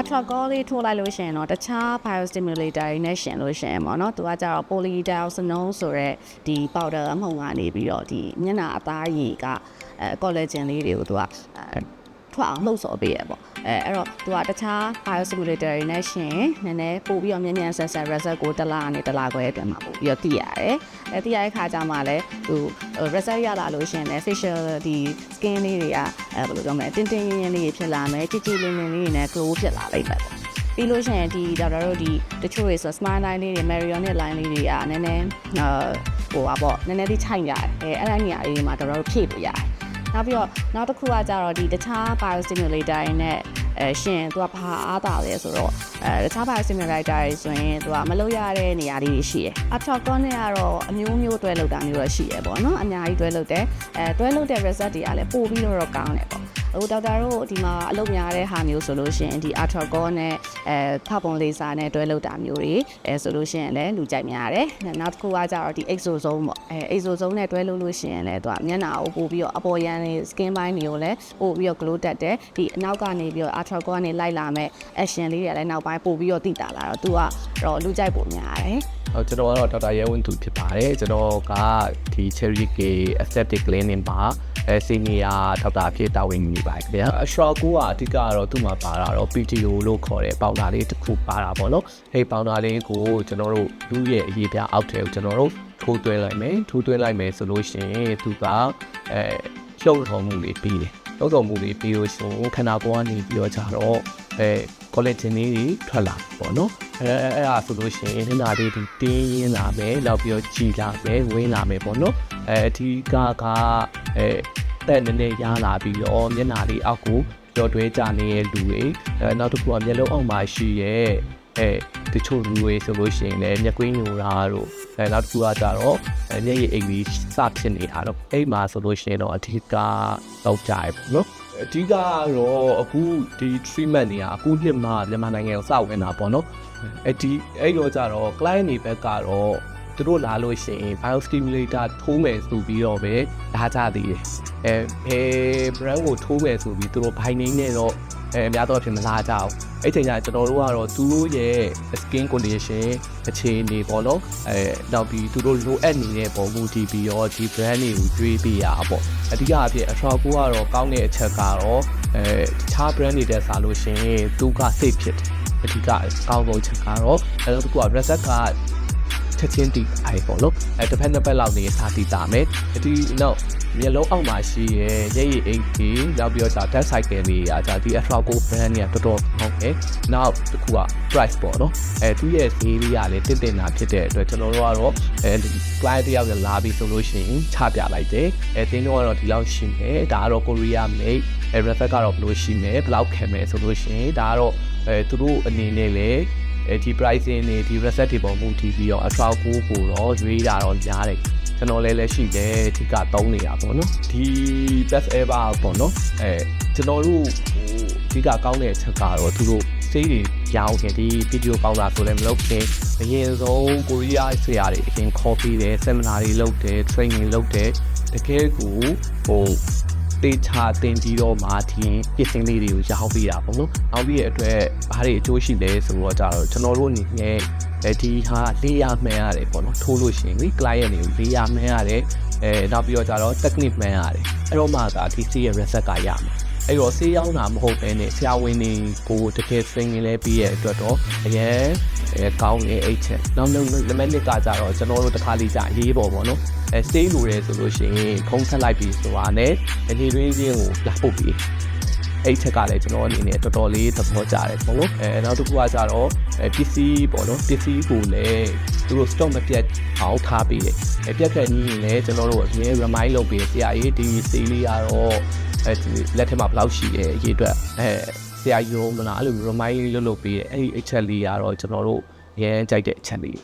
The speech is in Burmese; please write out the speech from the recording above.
Atracol လေးထိုးလိုက်လို့ရှိရင်တော့တခြား biostimulator တွေနဲ့ရှင်လို့ရှိရင်ပေါ့နော်သူကကြတော့ polydioxanone ဆိုတဲ့ဒီ powder အမှုန်ကနေပြီးတော့ဒီမျက်နှာအသားရည်ကအဲ collagen လေးတွေကိုသူကအဲ ထွက်အောင်လှုပ်ဆော်ပေးရပေါ့အဲအဲ့တော့သူကတခြား biostimulator တွေနဲ့ရှင်နည်းနည်းပို့ပြီးတော့မြန်မြန်ဆန်ဆန် result ကိုတစ်လနဲ့တစ်လခွဲအတွင်းမှာပို့ပြီးတော့သိရတယ်အဲသိရတဲ့ခါကျမှလည်းသူ result ရလာလို့ရှင်လည်း facial ဒီ skin လေးတွေကအဲဘယ်လိုပြောမလဲတင်းတင်းရင်းရင်းလေးတွေဖြစ်လာမယ်ကြည်ကြည်လင်းလင်းလေးတွေနဲ့ glow ဖြစ်လာလိမ့်မယ်ပေါ့ပြီးလို့ရှိရင်ဒီဒေါက်တာတို့ဒီတချို့တွေဆို smile line လေးတွေ marionette line လေးတွေကနည်းနည်းအာဟိုပါပေါ့နည်းနည်းလေးခြိုက်ကြတယ်အဲအဲ့ဒါနေရာလေးတွေမှာဒေါက်တာတို့ဖြည့်လို့ရတယ် နောက်ပြီးတော့နောက်တစ်ခုကကြတော့ဒီတခြား biostimulator တွေနဲ့အဲရှင်သူကဘာအားတာလဲဆိုတော့အဲတခြား biostimulator တွေဆိုရင်သူကမလုပ်ရတဲ့နေရာလေးတွေရှိတယ်။ Atracon နဲ့ကတော့အမျိုးမျိုးတွဲလုပ်တာမျိုးတော့ရှိရပေါ့နော်။အများကြီးတွဲလုပ်တယ်။အဲတွဲလုပ်တဲ့ result တွေကလည်းပို့ပြီးတော့ကောင်းတယ်ပေါ့။ ဟိုဒေါက်တာတို့ဒီမှာအလုပ်များတဲ့ဟာမျိုးဆိုလို့ရှိရင်ဒီ Atracon နဲ့အဲဖပုံလေးစာနဲ့တွဲလုပ်တာမျိုးတွေအဲဆိုလို့ရှိရင်လည်းလူကြိုက်များတယ်။နောက်တစ်ခုကကြတော့ဒီ exosome ပေါ့။အဲ exosome နဲ့တွဲလုပ်လို့ရှိရင်လည်းသူကမျက်နှာကိုပို့ပြီးတော့အပေါ်ရန်လေး skin ပိုင်းတွေကိုလည်းပို့ပြီးတော့ glow တက်တယ်။ဒီအနောက်ကနေပြီးတော့ Atracon ကနေလိုက်လာမဲ့ action လေးတွေလည်းနောက်ပိုင်းပို့ပြီးတော့တိတာလာတော့သူကတော့လူကြိုက်ပုံများတယ်။ဟော ကျွန်တော်ကတော့ဒေါက်တာရဲဝင်းသူဖြစ်ပါတယ်ကျွန်တော်ကဒီ Cherry K Aesthetic Clinic မှာအဲစီနီယာဒေါက်တာအဖြစ်တာဝန်ယူနေပါတယ်ခင်ဗျာအရှော့ကူကအဓိကကတော့သူ့မှာပါတာတော့ PTO လို့ခေါ်တဲ့ပေါင်တာလေးတစ်ခုပါတာပေါ့နော်အဲဒီပေါင်တာလေးကိုကျွန်တော်တို့လူရဲ့အရေးပြအောက်ထဲကိုကျွန်တော်တို့ထိုးသွင်းလိုက်မယ်ထိုးသွင်းလိုက်မယ်ဆိုလို့ရှိရင်သူကအဲလှုပ်ထော်မှုလေးပြီးတယ်လှုပ်တော်မှုလေးပြီးလို့ရှိရင်ခန္ဓာကိုယ်ကနေပြီးတော့ကြတော့အဲ collagen လေးတွေထွက်လာပေါ့နော် အဲအဲ့ဒါဆိုလို့ရှိရင်နာလေးဒီတင်းရင်းလာမယ်နောက်ပြီးတော့ကြည်လာမယ်ဝင်းလာမယ်ပေါ့နော်အဲအထီးကကအဲတက်နည်းနည်းရလာပြီးတော့မျက်နှာလေးအောက်ကိုကြော်တွဲကြနေတဲ့လူတွေအဲနောက်တစ်ခုကမျက်လုံးအောက်မှာရှိရဲ့အဲတချို့လူတွေဆိုလို့ရှိရင်လည်းမျက်ကွင်းညိုတာတို့ အဲနောက်တစ်ခုကကြတော့အဲမျက်ရည်အိမ်ကြီးစဖြစ်နေတာတော့အိမ်မှာဆိုလို့ရှိရင်တော့အထီးကတော့ကြရပေါ့နော်အဓိကကတော့အခုဒီ treatment တွေကအခုနှစ်မှမြန်မာနိုင်ငံကိုစဝင်တာပေါ့နော်အဲ့ဒီအဲ့တော့ကြတော့ client တွေဘက်ကတော့သူတို့လာလို့ရှိရင် biostimulator ထိုးမယ်ဆိုပြီးတော့ပဲလာကြသေးတယ်အဲဘယ် brand ကိုထိုးမယ်ဆိုပြီးသူတို့ binding နဲ့တော့ အဲအများတော့ဖြစ်မလာကြအောင်အဲ့ချိန်ကျကျွန်တော်တို့ကတော့သူတို့ရဲ့ skin condition အခြေအနေပေါ့နော်အဲနောက်ပြီးသူတို့လိုအပ်နေတဲ့ပုံမူတည်ပြီးတော့ဒီ brand တွေကိုကျွေးပေးရတာပေါ့အဓိကအဖြစ် Ultra ကိုကတော့ကောင်းတဲ့အချက်ကတော့အဲတခြား brand တွေတက်စားလို့ရှိရင်သူက safe ဖြစ်တယ်အဓိကကောင်းဆုံးချက်ကတော့အဲတော့သူက reset ကချက်ချင်းတီးအိုင်ပေါ့လို့အဲတစ်ဖက်နှစ်ဖက်လောက်နေစားတီးတာမယ်ဒီနောက် မျက်လုံးအောက်မှာရှိရဲရဲရည်အိတ်ကြီးနောက်ပြီးတော့ဒါ dead cycle လေးอ่ะဒါဒီ Ultra Go brand เนี่ยတော်တော်ဟောင်းတယ်နောက်တစ်ခုက price ပေါ့နော်အဲသူရဲ့ဈေးလေးကလည်းတင့်တင်တာဖြစ်တဲ့အတွက်ကျွန်တော်တို့ကတော့အဲ client တယောက်လာပြီးဆိုလို့ရှိရင်ချပြလိုက်တယ်အဲတင်းတော့ကတော့ဒီလောက်ရှိမယ်ဒါကတော့ Korea made အဲ reflect ကတော့ဘယ်လိုရှိမယ်ဘယ်လောက်ခံမယ်ဆိုလို့ရှိရင်ဒါကတော့အဲသူတို့အနေနဲ့လည်း အဲဒီ pricing တွေဒီ reset တွေပုံမှုတည်ပြီးတော့ Ultra Go ကိုတော့ရွေးတာတော့များတယ်ကျွန်တော်လည်းလည်းရှိတယ်ဒီကသုံးနေတာပေါ့နော်ဒီ best ever ပေါ့နော်အဲကျွန်တော်တို့ဟိုဒီကကောင်းတဲ့အချက်ကတော့သူတို့စေးတွေရောင်းခင်ဒီဗီဒီယိုပေါင်းတာဆိုလည်းမလုပ်ခင်အရင်ဆုံးကိုရီးယားဆရာတွေအရင်ခေါ်ပြီးတယ် seminar တွေလုပ်တယ် training လုပ်တယ်တကယ်ကိုဟို တေချာတင်ပြီးတော့မှဒီရင်ပြင်ဆင်လေးတွေကိုရောင်းပေးတာပေါ့နော်။နောက်ပြီးရဲ့အတွက်ဘာတွေအကျိုးရှိလဲဆိုတော့ကြတော့ကျွန်တော်တို့အနေနဲ့အဲဒီဟာလေးရမှန်းရတယ်ပေါ့နော်။ထိုးလို့ရှိရင်ဒီ client တွေကိုလေးရမှန်းရတယ်။အဲနောက်ပြီးတော့ကြတော့ technique မှန်းရတယ်။အဲ့တော့မှသာဒီ C ရဲ့ reset ကရမယ်။ အဲ့တော့ဆေးရောင်းတာမဟုတ်ဘဲနဲ့ဆရာဝန်တွေကိုတကယ်စင်ရင်လဲပြီးရဲ့အတွက်တော့အရင်အဲကောင်းနေအိတ်ချက်နောက်နောက်နံပါတ်1ကကြတော့ကျွန်တော်တို့တစ်ခါလေးကြာရေးပေါ်ပေါ့နော်အဲ stay လိုရဲဆိုလို့ရှိရင်ဖုံးဆက်လိုက်ပြီးဆိုတာနဲ့အနေရင်းချင်းကိုလာပုတ်ပြီးအဲ့ချက်ကလည်းကျွန်တော်အနေနဲ့တော်တော်လေးသဘောကျတယ်ပေါ့နော်အဲနောက်တစ်ခုကကြတော့အဲပစ္စည်းပေါ့နော်ပစ္စည်းကိုလည်းသူတို့ stock မပြတ်အောင်ထားပေးတယ်အဲပြတ်ခက်ကြီးရင်လည်းကျွန်တော်တို့အရင် remind လုပ်ပေးဆရာကြီးဒီ sale လေးကတော့ အဲဒီလက်ထက်မှာဘယ်လောက်ရှိတယ်အရေးအတွက်အဲဆရာကြီးရောမလားအဲ့လို remind လုပ်လုပ်ပေးတယ်အဲ့ဒီအချက်လေးကတော့ကျွန်တော်တို့အရင်ကြိုက်တဲ့အချက်လေး